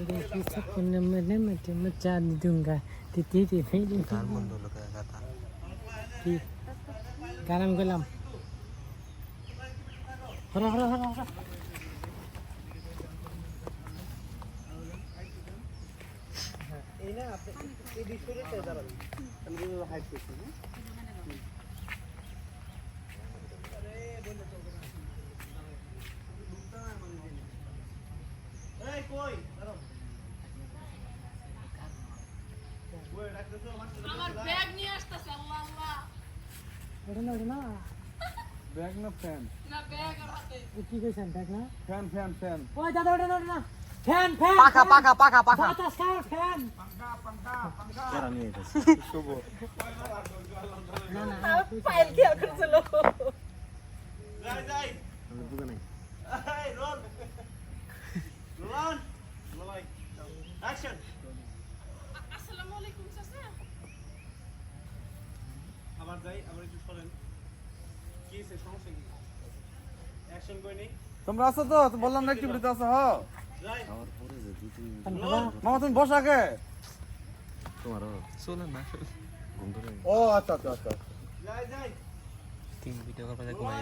देखिए सपने में मैं मचा दूंगा तीती तीती গান বন্ধ হলো কে কথা ঠিক গান আমি গেলাম হরা হরা হরা হরা এই না আপনি এই দৃশ্যটা দাঁড়াবেন আমি যেভাবে হাইট করছি হ্যাঁ? কই? আমার ব্যাগ নিয়ে আসতেছে আল্লাহ আল্লাহ। ওটা না ওটা না। ব্যাগ না ফ্যান? না ব্যাগ আমার হাতে। কি কইছেন দেখ না? Fan fan fan. ওই দাদা ওটা না ওটা না। ফ্যান ফ্যান পাখা পাখা পাখা পাখা। বাতাস কার ফ্যান। কেরা নিয়ে গেছে। শুভ। না না ফাইল খেয়াল করছিল যাই যাই বুঝে নাই এই রোল রোল ভাই অ্যাকশন আসসালামু আলাইকুম চাচা আবার যাই আবার একটু সরেন। কি সে সমস্যা কি? অ্যাকশন কই নেই। তোমরা আছো তো? বললাম না কি বিরতি আছো হ্যাঁ যাই পরে যে দুই তিন মামা তুমি বস আগে। তোমার চলে না। ও আচ্ছা আচ্ছা আচ্ছা। যাই যাই তিন ভিডিও ঘুমাই।